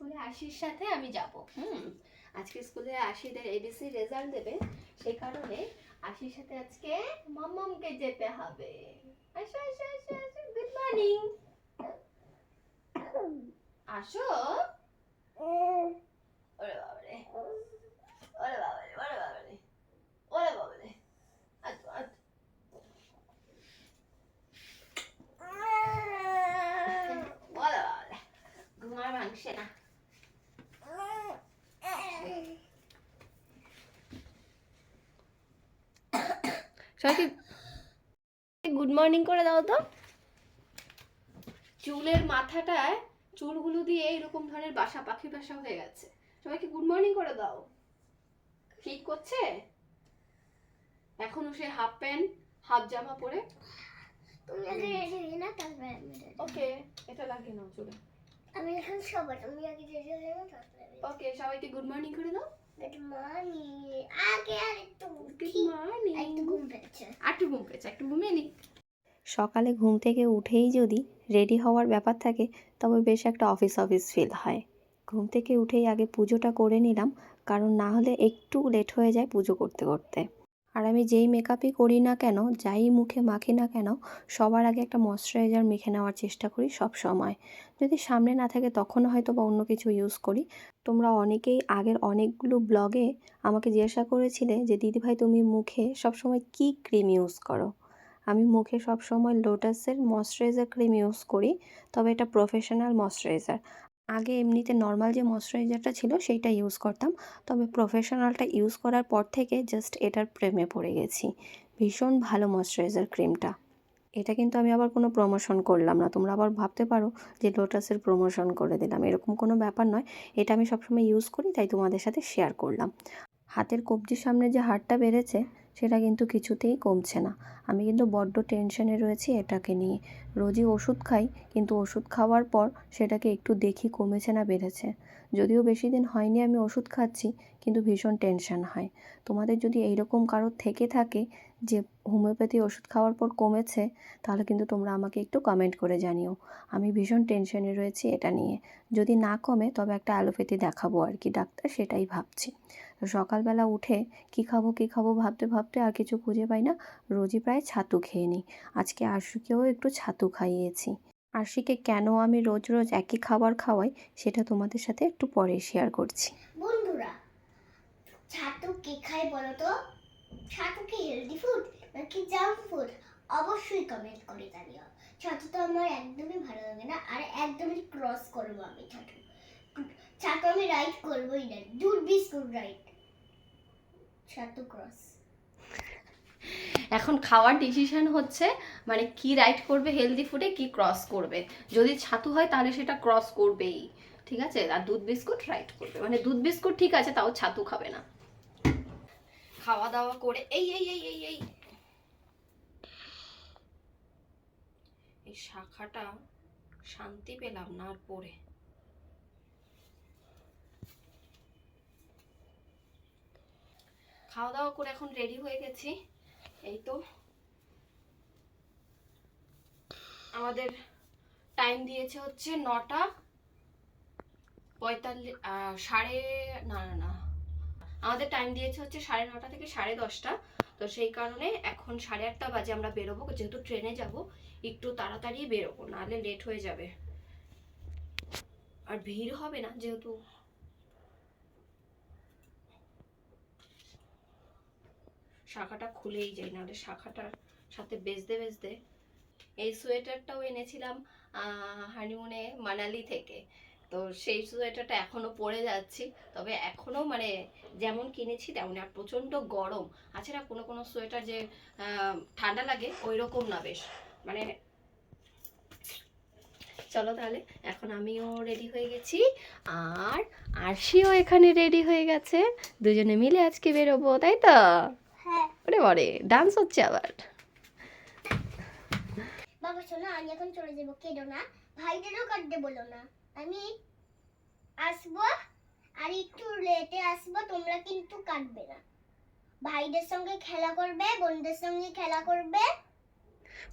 স্কুলে আশির সাথে আমি যাব। হুম। আজকে স্কুলে আশিদের এবিসি রেজাল্ট দেবে সেই কারণে আশির সাথে আজকে মাম্মামকে যেতে হবে। আসো আসো আসো আসো গুড মর্নিং আসো। ওরে বাবারে ওরে বাবারে ওরে বাবারে ওরে বাবারে। আচ্ছা আচ্ছা ঘুমার মাংস না। সবাইকে গুড মর্নিং করে দাও তো। চুলের মাথাটায় চুলগুলো দিয়ে এরকম ধরনের বাসা পাখি বাসা হয়ে গেছে। সবাইকে গুড মর্নিং করে দাও। ঠিক করছে? এখনও সে হাফ প্যান্ট হাফ জামা পরে। তুমি আগে না তারপরে আমি ready হব। ওকে এটা লাগিয়ে নাও চুলে। আমি এখন সবার তুমি আগে রেডি না তারপরে ওকে সবাইকে গুড মর্নিং করে দাও। গুড মর্নিং আগে আর একটু গুড উঠি একটু ঘুম পেয়েছে। একটু ঘুম পেয়েছে একটু ঘুমিয়ে নি সকালে ঘুম থেকে উঠেই যদি রেডি হওয়ার ব্যাপার থাকে তবে বেশ একটা অফিস অফিস ফিল হয়। ঘুম থেকে উঠেই আগে পুজোটা করে নিলাম কারণ না হলে একটু লেট হয়ে যায় পুজো করতে করতে। আর আমি যেই মেকআপই করি না কেন, যাই মুখে মাখি না কেন, সবার আগে একটা ময়শ্চারাইজার মেখে নেওয়ার চেষ্টা করি সব সময়। যদি সামনে না থাকে তখন হয়তো বা অন্য কিছু ইউজ করি। তোমরা অনেকেই আগের অনেকগুলো ব্লগে আমাকে জিজ্ঞাসা করেছিলে যে, দিদিভাই, তুমি মুখে সবসময় কী ক্রিম ইউজ করো? আমি মুখে সবসময় লোটাসের ময়শ্চারাইজার ক্রিম ইউজ করি, তবে এটা প্রফেশনাল ময়শ্চারাইজার আগে এমনিতে নর্মাল যে ময়শ্চারাইজারটা ছিল সেইটা ইউজ করতাম। তবে প্রফেশনালটা ইউজ করার পর থেকে জাস্ট এটার প্রেমে পড়ে গেছি। ভীষণ ভালো ময়শ্চারাইজার ক্রিমটা এটা কিন্তু আমি আবার কোনো প্রমোশন করলাম না। তোমরা আবার ভাবতে পারো যে লোটাসের প্রমোশন করে দিলাম। এরকম কোনো ব্যাপার নয়। এটা আমি সবসময় ইউজ করি, তাই তোমাদের সাথে শেয়ার করলাম। হাতের কবজির সামনে যে হাড়টা বেড়েছে সেটা কিন্তু কিছুতেই কমছে না। আমি কিন্তু বড্ড টেনশনে রয়েছি এটাকে নিয়ে। রোজই ওষুধ খাই, কিন্তু ওষুধ খাওয়ার পর সেটাকে একটু দেখি কমেছে না বেড়েছে। যদিও বেশি দিন হয়নি আমি ওষুধ খাচ্ছি, কিন্তু ভীষণ টেনশন হয়। তোমাদের যদি এইরকম কারোর থেকে থাকে যে হোমিওপ্যাথি ওষুধ খাওয়ার পর কমেছে, তাহলে কিন্তু তোমরা আমাকে একটু কমেন্ট করে জানিও। আমি ভীষণ টেনশনে রয়েছি এটা নিয়ে। যদি না কমে, তবে একটা অ্যালোপ্যাথি দেখাবো আর কি ডাক্তার, সেটাই ভাবছি। তো সকালবেলা উঠে কী খাব কী খাব ভাবতে ভাবতে আর কিছু খুঁজে পাই না, রোজই প্রায় ছাতু খেয়ে নিই। আজকে আরশিকেও একটু ছাতু খাইয়েছি। আরশিকে কেন আমি রোজ রোজ একই খাবার খাওয়াই, সেটা তোমাদের সাথে একটু পরে শেয়ার করছি। বন্ধুরা, ছাতু কি খায় বলো তো? কি হেলদি ফুড নাকি জাঙ্ক ফুড অবশ্যই কমেন্ট করে জানিও। ছাতু তো আমার একদমই ভালো লাগে না, আর একদমই ক্রস করব আমি ছাতু। ছাতু আমি রাইট করবোই না, দুধ বিস্কুট রাইট ছাতু ক্রস এখন খাওয়ার ডিসিশন হচ্ছে মানে কি রাইট করবে হেলদি ফুডে কি ক্রস করবে। যদি ছাতু হয় তাহলে সেটা ক্রস করবেই, ঠিক আছে? আর দুধ বিস্কুট রাইট করবে। মানে দুধ বিস্কুট ঠিক আছে, তাও ছাতু খাবে না। খাওয়া দাওয়া করে, এই এই এই এই এই। এই শাখাটা শান্তি পেলাম না আর পরে। খাওয়া দাওয়া করে এখন রেডি হয়ে গেছি। এই তো। আমাদের টাইম দিয়েছে হচ্ছে নটা পঁয়তাল্লিশ সাড়ে না না না আমাদের টাইম দিয়েছে হচ্ছে সাড়ে নটা থেকে সাড়ে দশটা। তো সেই কারণে এখন সাড়ে আটটা বাজে আমরা বেরোবো, যেহেতু ট্রেনে যাব, একটু তাড়াতাড়ি বেরোবো, নাহলে লেট হয়ে যাবে। আর ভিড় হবে না যেহেতু। শাখাটা খুলেই যায়, নাহলে শাখাটার সাথে বেচতে বেচতে। এই সোয়েটারটাও এনেছিলাম হানিমুনে মানালি থেকে। তো সেই সোয়েটারটা এখনও পরে যাচ্ছি। তবে এখনও মানে যেমন কিনেছি তেমন আর প্রচণ্ড গরম। আছে না কোনো কোনো সোয়েটার যে ঠান্ডা লাগে ওই রকম না বেশ। মানে চলো তাহলে এখন আমিও রেডি হয়ে গেছি। আর আরশিও এখানে রেডি হয়ে গেছে। দুজনে মিলে আজকে বেরোবো তাই তো? হ্যাঁ। ওরে বরে ডান্স হচ্ছে আবার। বাবা শোনো আমি এখন চলে যাব। কেঁদো না ভাইদেরও কাটতে বলো না। আমি আসব আর একটু লেটে আসব তোমরা কিন্তু কাটবে না। ভাইদের সঙ্গে খেলা করবে বোনদের সঙ্গে খেলা করবে।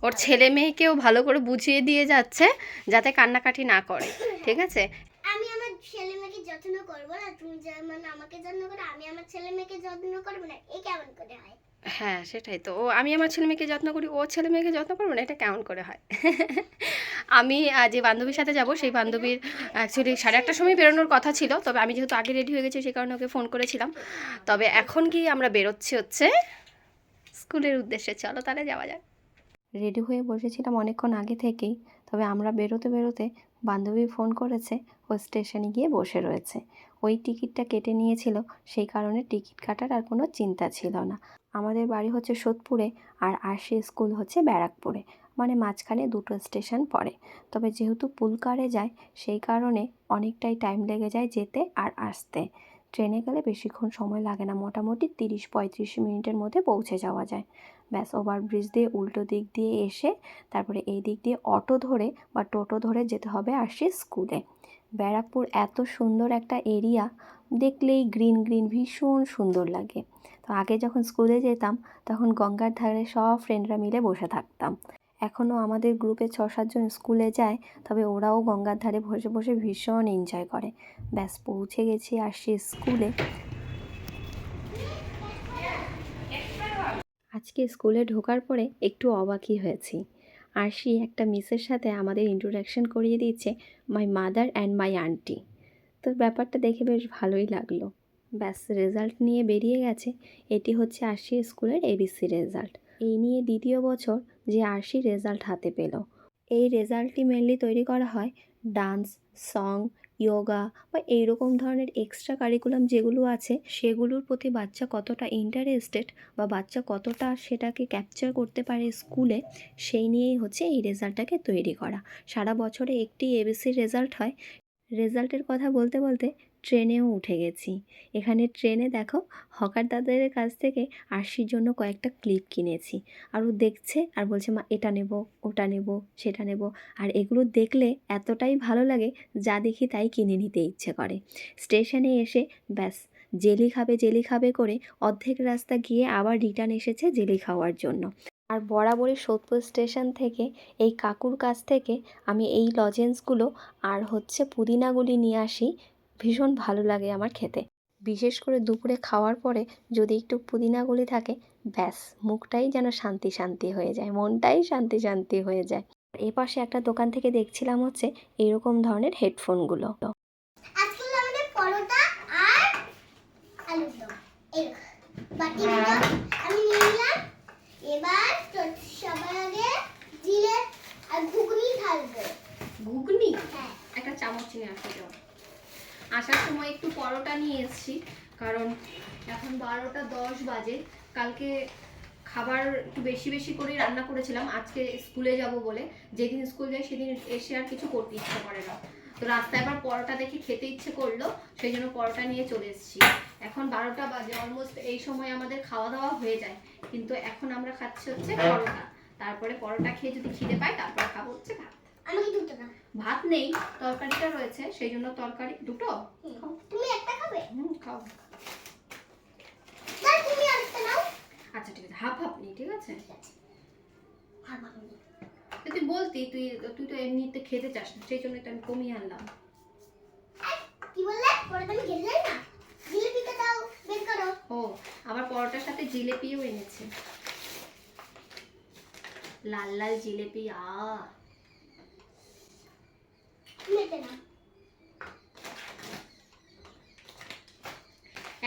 ওর ছেলে মেয়েকেও ভালো করে বুঝিয়ে দিয়ে যাচ্ছে যাতে কান্নাকাটি না করে ঠিক আছে? আমি আমার ছেলে মেয়েকে যত্ন করব না তুমি যেমন আমাকে যত্ন করো আমি আমার ছেলে মেয়েকে যত্ন করব না এই কেমন করে হয়? হ্যাঁ সেটাই তো। ও, আমি আমার ছেলে মেয়েকে যত্ন করি, ও ছেলে মেয়েকে যত্ন করব না? এটা কেমন করে হয়? আমি যে বান্ধবীর সাথে যাব, সেই বান্ধবীর অ্যাকচুয়ালি সাড়ে আটটার সময় বেরোনোর কথা ছিল, তবে আমি যেহেতু আগে রেডি হয়ে গেছি, সেই কারণে ওকে ফোন করেছিলাম। তবে এখন কি আমরা বেরোচ্ছি হচ্ছে স্কুলের উদ্দেশ্যে? চলো তাহলে যাওয়া যাক। রেডি হয়ে বসেছিলাম অনেকক্ষণ আগে থেকেই, তবে আমরা বেরোতে বেরোতে বান্ধবী ফোন করেছে, ও স্টেশনে গিয়ে বসে রয়েছে। ওই টিকিটটা কেটে নিয়েছিল, সেই কারণে টিকিট কাটার আর কোনো চিন্তা ছিল না। আমাদের বাড়ি হচ্ছে সোদপুরে আর আরশি স্কুল হচ্ছে ব্যারাকপুরে। মানে মাঝখানে দুটো স্টেশন পড়ে। তবে যেহেতু পুলকারে যায়, সেই কারণে অনেকটাই টাইম লেগে যায় যেতে আর আসতে। ট্রেনে গেলে বেশিক্ষণ সময় লাগে না। মোটামুটি তিরিশ পঁয়ত্রিশ মিনিটের মধ্যে পৌঁছে যাওয়া যায়। ব্যাস, ওভারব্রিজ দিয়ে উল্টো দিক দিয়ে এসে, তারপরে এই দিক দিয়ে অটো ধরে বা টোটো ধরে যেতে হবে আর সে স্কুলে। ব্যারাকপুর এত সুন্দর একটা এরিয়া, দেখলেই গ্রিন গ্রিন ভীষণ সুন্দর লাগে। তো আগে যখন স্কুলে যেতাম, তখন গঙ্গার ধারে সব ফ্রেন্ডরা মিলে বসে থাকতাম। এখনও আমাদের গ্রুপে ছ সাতজন স্কুলে যায়, তবে ওরাও গঙ্গার ধারে বসে বসে ভীষণ এনজয় করে। ব্যাস, পৌঁছে গেছি, আসছি স্কুলে। আজকে স্কুলে ঢোকার পরে একটু অবাকই হয়েছি। আরশি একটা মিসের সাথে আমাদের ইন্ট্রোডাকশন করিয়ে দিচ্ছে my mother and my aunty তো ব্যাপারটা দেখে বেশ ভালোই লাগল। ব্যাস রেজাল্ট নিয়ে বেরিয়ে গেছে। এটি হচ্ছে আরশি স্কুলের এবিসি রেজাল্ট এই নিয়ে দ্বিতীয় বছর যে আরশি রেজাল্ট হাতে পেল। এই রেজাল্টটি মেনলি তৈরি করা হয় ডান্স সং যোগা বা এইরকম ধরনের এক্সট্রা কারিকুলাম যেগুলো আছে, সেগুলোর প্রতি বাচ্চা কতটা ইন্টারেস্টেড বা বাচ্চা কতটা সেটাকে ক্যাপচার করতে পারে স্কুলে, সেই নিয়েই হচ্ছে এই রেজাল্টটাকে তৈরি করা। সারা বছরে একটি এবিসির রেজাল্ট হয়। রেজাল্টের কথা বলতে বলতে ট্রেনেও উঠে গেছি। এখানে ট্রেনে দেখো, হকার দাদাদের কাছ থেকে আরশির জন্য কয়েকটা ক্লিপ কিনেছি। আর ও দেখছে আর বলছে, মা, এটা নেব, ওটা নেব, সেটা নেব। আর এগুলো দেখলে এতটাই ভালো লাগে, যা দেখি তাই কিনে নিতে ইচ্ছে করে। স্টেশনে এসে ব্যাস, জেলি খাবে জেলি খাবে করে অর্ধেক রাস্তা গিয়ে আবার রিটার্ন এসেছে জেলি খাওয়ার জন্য। আর বরাবরই সোদপুর স্টেশন থেকে এই কাকুর কাছ থেকে আমি এই লজেন্সগুলো আর হচ্ছে পুদিনাগুলি নিয়ে আসি ভীষণ ভালো লাগে আমার খেতে। বিশেষ করে দুপুরে খাওয়ার পরে যদি একটু পুদিনাগুলি থাকে ব্যাস মুখটাই যেন শান্তি শান্তি হয়ে যায় মনটাই শান্তি শান্তি হয়ে যায়। এ পাশে একটা দোকান থেকে দেখছিলাম হচ্ছে এরকম ধরনের হেডফোনগুলো আমি নিলাম। এবার সবার আগে জিরে আর ঘুগনি ঘুগনি? হ্যাঁ। একটা চামচ নিয়ে আসতে আসার সময় একটু পরোটা নিয়ে এসেছি কারণ এখন বারোটা দশ বাজে। কালকে খাবার একটু বেশি বেশি করে রান্না করেছিলাম, আজকে স্কুলে যাব বলে। যেদিন স্কুল যাই সেদিন এসে আর কিছু করতে ইচ্ছে করে না। তো রাস্তায় আবার পরোটা দেখে খেতে ইচ্ছে করল, সেই জন্য পরোটা নিয়ে চলে এসেছি। এখন বারোটা বাজে অলমোস্ট এই সময় আমাদের খাওয়া দাওয়া হয়ে যায়। কিন্তু এখন আমরা খাচ্ছি হচ্ছে পরোটা। তারপরে পরোটা খেয়ে যদি খিদে পাই তারপরে খাব হচ্ছে ভাত। আমাকে দুটো ভাত নেই তরকারিটা রয়েছে সেই জন্য তরকারি দুটো। তুমি একটা খাবে? হুম খাও। না তুমি আরেকটা নাও। আচ্ছা ঠিক আছে হাফ হাফ নি ঠিক আছে? নেই। তো তুই বলতি তুই তুই তো এমনিতে খেতে চাস না সেই জন্য এটা আমি কমিয়ে আনলাম। কি বললে? আমি খেতে যাই না? জিলিপিটা দাও বের করো। ও আবার পরোটার সাথে জিলেপিও এনেছে। লাল লাল জিলেপি আ এটা নাও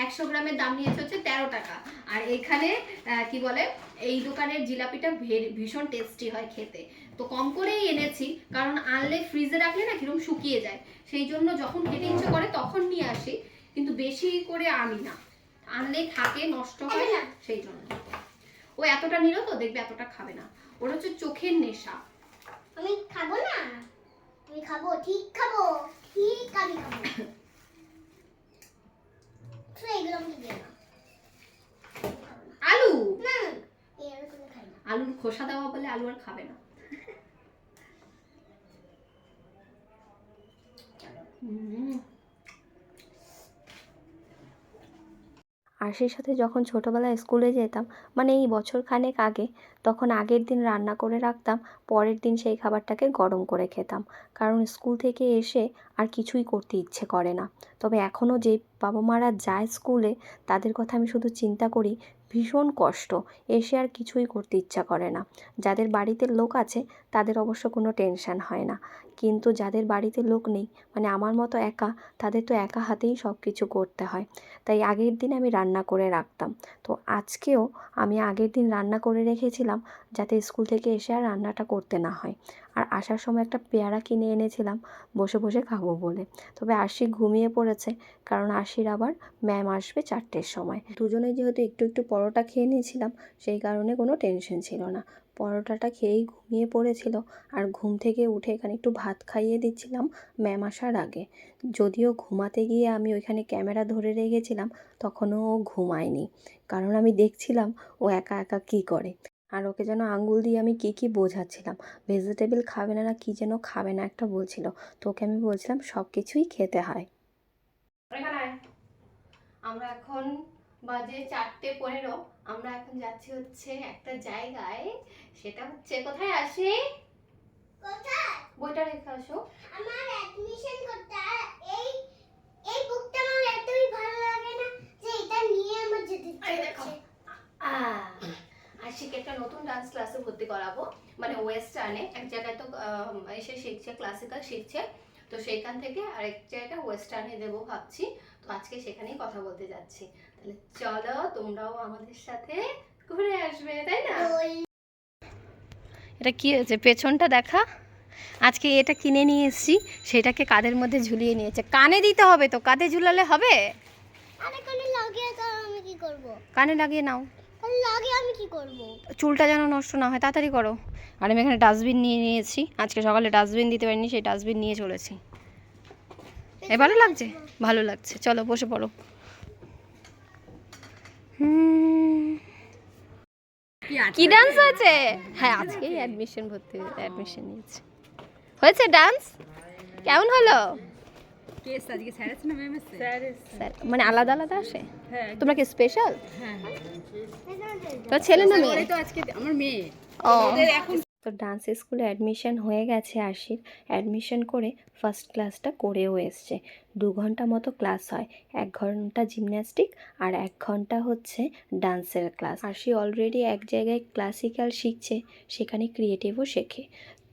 একশো গ্রামের দাম নিয়েছে হচ্ছে তেরো টাকা। আর এখানে কি বলে এই দোকানের জিলাপিটা ভীষণ টেস্টি হয় খেতে। তো কম করেই এনেছি কারণ আনলে ফ্রিজে রাখলে না কীরকম শুকিয়ে যায়। সেই জন্য যখন খেতে ইচ্ছে করে তখন নিয়ে আসি কিন্তু বেশি করে আনি না। আনলে থাকে নষ্ট হয় না। সেই জন্য। ও এতটা নিল তো দেখবে এতটা খাবে না। ওর হচ্ছে চোখের নেশা। আমি খাব না? আমি খাব ঠিক খাব ঠিক আমি খাব। এগুলো আমি দিয়ে না আলু? না এই খাই না। আলুর খোসা দেওয়া বলে আলু আর খাবে না। হুম আরশির সাথে যখন ছোটোবেলায় স্কুলে যেতাম মানে এই বছর খানেক আগে তখন আগের দিন রান্না করে রাখতাম, পরের দিন সেই খাবারটাকে গরম করে খেতাম। কারণ স্কুল থেকে এসে আর কিছুই করতে ইচ্ছে করে না। তবে এখনও যে বাবা মারা যায় স্কুলে, তাদের কথা আমি শুধু চিন্তা করি, ভীষণ কষ্ট। এসে আর কিছুই করতে ইচ্ছা করে না। যাদের বাড়িতে লোক আছে তাদের অবশ্য কোনো টেনশন হয় না। কিন্তু যাদের বাড়িতে লোক নেই মানে আমার মতো একা, তাদের তো একা হাতেই সব কিছু করতে হয়। তাই আগের দিন আমি রান্না করে রাখতাম। তো আজকেও আমি আগের দিন রান্না করে রেখেছিলাম, যাতে স্কুল থেকে এসে আর রান্নাটা করতে না হয়। আর আসার সময় একটা পেয়ারা কিনে এনেছিলাম, বসে বসে খাব বলে। তবে আশি ঘুমিয়ে পড়েছে, কারণ আশির আবার ম্যাম আসবে চারটের সময়। দুজনে যেহেতু একটু একটু পরোটা খেয়ে নিয়েছিলাম, সেই কারণে কোনো টেনশন ছিল না। পরোটাটা খেয়েই ঘুমিয়ে পড়েছিল। আর ঘুম থেকে উঠে এখানে একটু ভাত খাইয়ে দিচ্ছিলাম ম্যাম আসার আগে। যদিও ঘুমাতে গিয়ে আমি ওইখানে ক্যামেরা ধরে রেখেছিলাম, তখনও ও ঘুমায়নি। কারণ আমি দেখছিলাম ও একা একা কী করে। আর ওকে যেন আঙ্গুল দিয়ে আমি কী কী বোঝাচ্ছিলাম। ভেজিটেবল খাবে না না কী যেন খাবে না একটা বলছিল। তো ওকে আমি বলছিলাম, সব কিছুই খেতে হয়। আমরা এখন বাজে চারটে পনেরো। আমরা এখন যাচ্ছি হচ্ছে একটা জায়গায়। সেটা হচ্ছে কোথায় আসি? কোথায়? বইটা রেখে আসো। আমার অ্যাডমিশন করতে আর এই এই বুকটা আমার এতই ভালো লাগে না যে এটা নিয়ে আমার যেতে ইচ্ছে করছে। আশিকে একটা নতুন ডান্স ক্লাসে ভর্তি করাবো। মানে ওয়েস্টার্নে এক জায়গায় তো এসে শিখছে ক্লাসিক্যাল শিখছে। তো সেইখান থেকে আরেক জায়গায় ওয়েস্টার্নে দেবো ভাবছি। তো আজকে সেখানেই কথা বলতে যাচ্ছি। তাহলে চলো তোমরাও আমাদের সাথে ঘুরে আসবে তাই না? এটা কি হয়েছে? পেছনটা দেখা। আজকে এটা কিনে নিয়ে এসেছি সেটাকে কাদের মধ্যে ঝুলিয়ে নিয়েছে? কানে দিতে হবে তো কাঁধে ঝুলালে হবে? কানে লাগিয়ে তো আমি কি করব? কানে লাগিয়ে নাও। কানে লাগিয়ে আমি কি করব? চুলটা যেন নষ্ট না হয় তাড়াতাড়ি করো। আর আমি এখানে ডাস্টবিন নিয়ে নিয়েছি। আজকে সকালে ডাস্টবিন দিতে পারিনি সেই ডাস্টবিন নিয়ে চলেছি। এ ভালো লাগছে ভালো লাগছে। চলো বসে পড়ো। কি ডান্স হয়েছে? হ্যাঁ আজকেই অ্যাডমিশন ভর্তি অ্যাডমিশন নিয়েছে। হয়েছে ডান্স কেমন হলো? মানে আলাদা আলাদা আসে? হ্যাঁ। তোমরা কি স্পেশাল হ্যাঁ তোর ছেলে না মেয়ে? তো আজকে আমার মেয়ে। ও। ওদের এখন তো ডান্স স্কুলে অ্যাডমিশন হয়ে গেছে আশির। অ্যাডমিশন করে ফার্স্ট ক্লাসটা করেও এসছে। দু ঘণ্টা মতো ক্লাস হয়। এক ঘণ্টা জিমন্যাস্টিক আর এক ঘণ্টা হচ্ছে ডান্সের ক্লাস আশি অলরেডি এক জায়গায় ক্লাসিক্যাল শিখছে, সেখানে ক্রিয়েটিভও শেখে।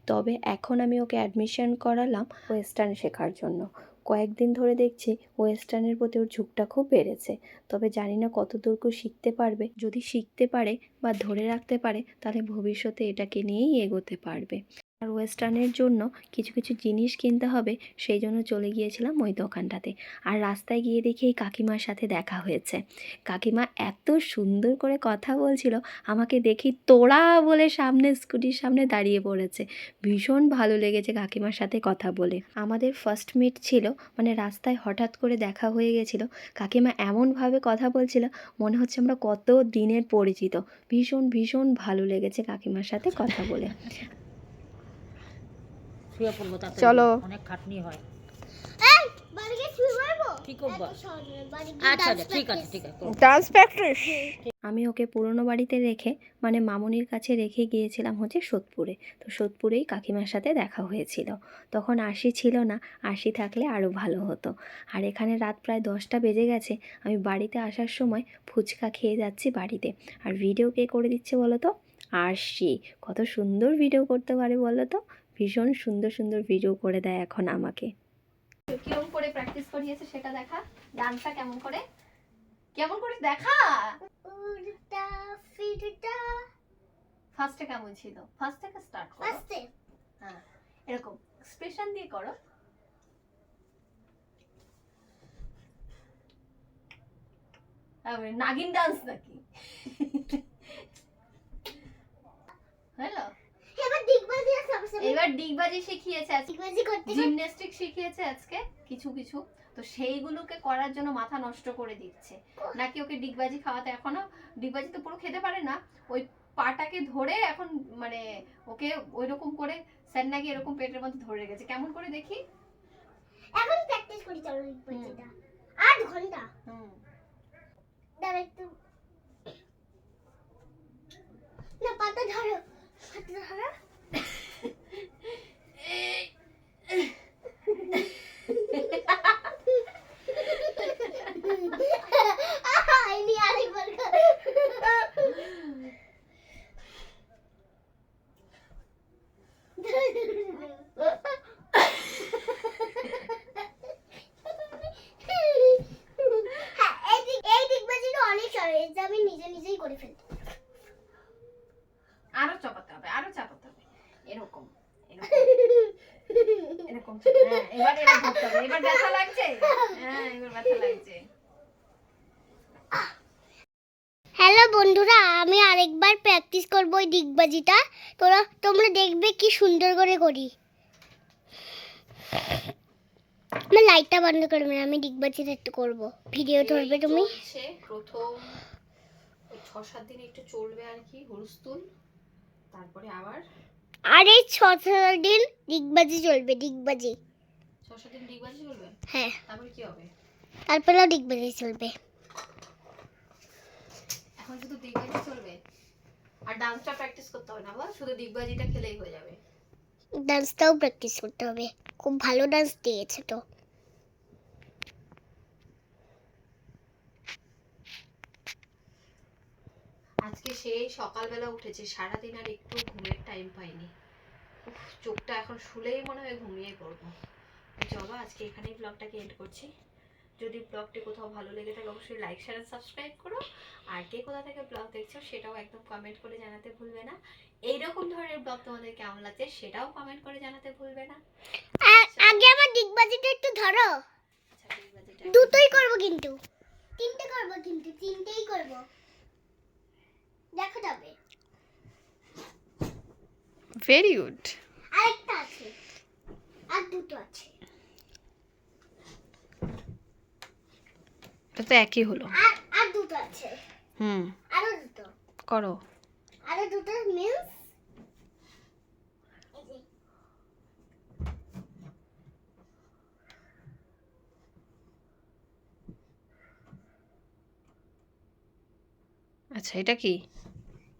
তবে এখন আমি ওকে অ্যাডমিশন করালাম ওয়েস্টার্ন শেখার জন্য। কয়েকদিন ধরে দেখছি ওয়েস্টার্নের প্রতি ওর ঝুঁকটা খুব বেড়েছে। তবে জানি না কতদূরকু শিখতে পারবে। যদি শিখতে পারে বা ধরে রাখতে পারে, তাহলে ভবিষ্যতে এটাকে নিয়েই এগোতে পারবে। আর ওয়েস্টার্নের জন্য কিছু কিছু জিনিস কিনতে হবে, সেই জন্য চলে গিয়েছিলাম ওই দোকানটাতে। আর রাস্তায় গিয়ে দেখি এই কাকিমার সাথে দেখা হয়েছে। কাকিমা এত সুন্দর করে কথা বলছিল, আমাকে দেখি তোড়া বলে সামনে, স্কুটির সামনে দাঁড়িয়ে পড়েছে। ভীষণ ভালো লেগেছে কাকিমার সাথে কথা বলে। আমাদের ফার্স্ট মিট ছিল মানে রাস্তায় হঠাৎ করে দেখা হয়ে গেছিল। কাকিমা এমনভাবে কথা বলছিল, মনে হচ্ছে আমরা কত দিনের পরিচিত। ভীষণ ভীষণ ভালো লেগেছে কাকিমার সাথে কথা বলে। শুয়ে পড়ব তাতে চলো। অনেক খাটনি হয়। এই বাড়ি গিয়ে শুয়ে পড়ব? কি করব? এত সহজ নয়, বাড়ি গিয়ে ঠিক আছে ঠিক আছে করব। ডান্স প্র্যাকটিস আমি ওকে পুরনো বাড়িতে রেখে মানে মামনির কাছে রেখে গিয়েছিলাম হচ্ছে সোদপুরে। তো সোদপুরেই কাকিমার সাথে দেখা হয়েছিল। তখন আশি ছিল না আশি থাকলে আরও ভালো হতো। আর এখানে রাত প্রায় দশটা বেজে গেছে আমি বাড়িতে আসার সময় ফুচকা খেয়ে যাচ্ছি বাড়িতে। আর ভিডিও কে করে দিচ্ছে বলো তো? আরশি কত সুন্দর ভিডিও করতে পারে বলো তো ভীষণ সুন্দর সুন্দর ভিডিও করে দেয় এখন আমাকে। কীরকম করে প্র্যাকটিস করিয়েছে সেটা দেখা? ডান্সটা কেমন করে? কেমন করে দেখা? উল্টা ফিরটা। ফার্স্টে কেমন ছিল? ফার্স্ট থেকে স্টার্ট করো? আস্তে হ্যাঁ এরকম। এক্সপ্রেশন দিয়ে করো। নাগিন ডান্স নাকি? হ্যালো এবার দিগবাজি আছে সবসময় এবার ডিগবাজি শিখিয়েছে আজকে। দিগবাজি করতে জিমন্যাস্টিক শিখিয়েছে আজকে কিছু কিছু। তো সেইগুলোকে করার জন্য মাথা নষ্ট করে দিচ্ছে। নাকি ওকে ডিগবাজি খাওয়াতে এখনও? ডিগবাজি তো পুরো খেতে পারে না। ওই পাটাকে ধরে এখন মানে ওকে ওই রকম করে স্যার নাকি এরকম পেটের মধ্যে ধরে রেখেছে। কেমন করে দেখি? এখন প্র্যাকটিস করি চলো দিগবাজিটা আট ঘণ্টা। হুম। দাঁড়া একটু। না পাতা ধরো। হ্যাঁ, হ্যাঁ, হ্যাঁ আরেকবার প্র্যাকটিস করব ওই দিগবাজিটা তোরা তোমরা দেখবে কি সুন্দর করে করি। আমার লাইটটা বন্ধ করবে না আমি দিগবাজিটা একটু করব। ভিডিও ধরবে তুমি? প্রথম ছ সাত দিন একটু চলবে আর কি হুলস্থুল। তারপরে আবার? আর এই ছ ছ দিন দিগবাজি চলবে দিগবাজি ছ সাত দিন ডিগবাজি চলবে? হ্যাঁ। তারপরে কি হবে? তারপরেও দিগবাজি চলবে। এখন শুধু দিগবাজি চলবে? আর ডান্সটা প্র্যাকটিস করতে হবে না বল। শুধু দিগবাজিটা খেলেই হয়ে যাবে। ডান্সটাও প্র্যাকটিস করতে হবে। খুব ভালো ডান্স দিয়েছে তো। আজকে সেই সকালবেলা উঠেছে সারাদিন আর একটু ঘুমের টাইম পাইনি। চোখটা এখন শুলেই মনে হয় ঘুমিয়ে পড়ব। চলো আজকে এখানেই ব্লগটাকে এন্ড করছি। যদি ব্লগটি কোথাও ভালো লেগে থাকে অবশ্যই লাইক শেয়ার সাবস্ক্রাইব করো। আর কে কোথা থেকে ব্লগ দেখছ সেটাও একদম কমেন্ট করে জানাতে ভুলবে না। এইরকম ধরনের ব্লগ তোমাদের কেমন লাগছে সেটাও কমেন্ট করে জানাতে ভুলবে না। আগে আমার দিগবাজিটা একটু ধরো। আচ্ছা দুটোই করব কিন্তু। তিনটে করব কিন্তু তিনটেই করব। দেখো তবে। ভেরি গুড আরেকটা আছে। আর দুটো আছে। এটা তো একই হলো। আর দুটো আছে। হুম। আরও দুটো। করো। আরও দুটো মিন্স আচ্ছা এটা কি?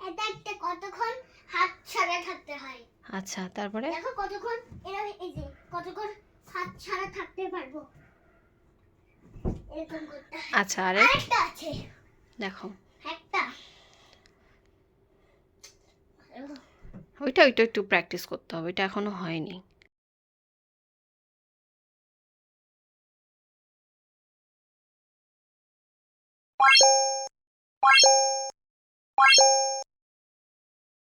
এটা একটা কতক্ষণ হাত ছাড়া থাকতে হয়? আচ্ছা তারপরে? দেখো কতক্ষণ এরা এই যে কতক্ষণ হাত ছাড়া থাকতে পারব? এরকম আচ্ছা আরে। দেখো। ওইটা ওইটা একটু প্র্যাকটিস করতে হবে ওইটা এখনও হয়নি।